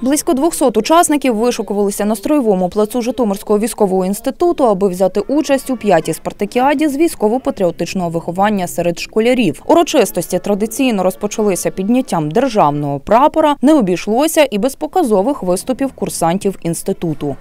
Близько 200 учасників вишукувалися на строєвому плацу Житомирського військового інституту, аби взяти участь у п'ятій спартакіаді з військово-патріотичного виховання серед школярів. Урочистості традиційно розпочалися підняттям державного прапора. Не обійшлося і без показових виступів курсантів інституту.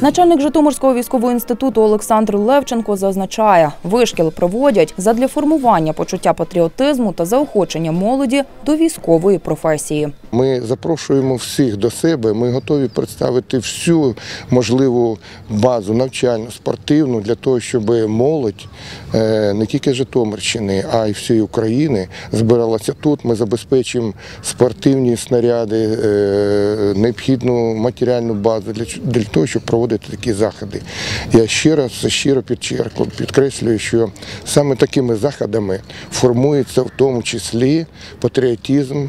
Начальник Житомирського військового інституту Олександр Левченко зазначає, вишкіл проводять задля формування почуття патріотизму та заохочення молоді до військової професії. Ми запрошуємо всіх до себе. Ми готові представити всю можливу базу навчальну, спортивну для того, щоб молодь е, не тільки Житомирщини, а й всієї України збиралася тут. Ми забезпечимо спортивні снаряди, е, необхідну матеріальну базу для того, щоб проводити такі заходи. Я ще раз щиро підкреслюю, що саме такими заходами формується в тому числі патріотизм,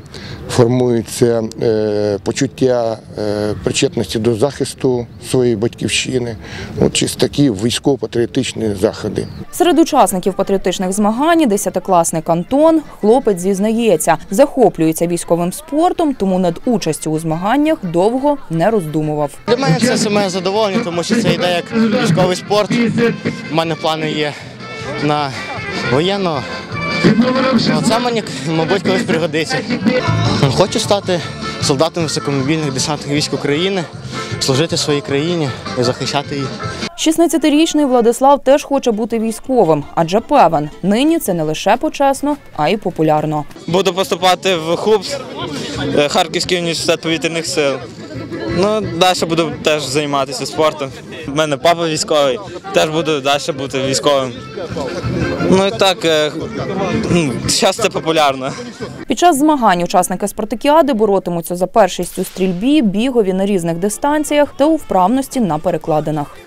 формується е, почуття е, причетності до захисту своєї батьківщини. От чисто такі військово-патріотичні заходи. Серед учасників патріотичних змагань десятикласник Антон хлопець зізнається, захоплюється військовим спортом, тому над участю у змаганнях довго не роздумував. Для мене це саме задоволення, тому що це йде як військовий спорт. У мене плани є на воєнного. Ну, Це мені, мабуть, колись пригодиться. Хочу стати солдатом високомобільних десантних військ України, служити своїй країні і захищати її. 16-річний Владислав теж хоче бути військовим, адже певен, нині це не лише почесно, а й популярно. Буду поступати в ХУПС, е, Харківський університет повітряних сил. Ну, далі буду теж займатися спортом. У мене папа військовий, теж буду далі бути військовим. Ну і так, зараз це популярно. Під час змагань учасники спартакіади боротимуться за першість у стрільбі, бігові на різних дистанціях та у вправності на перекладинах.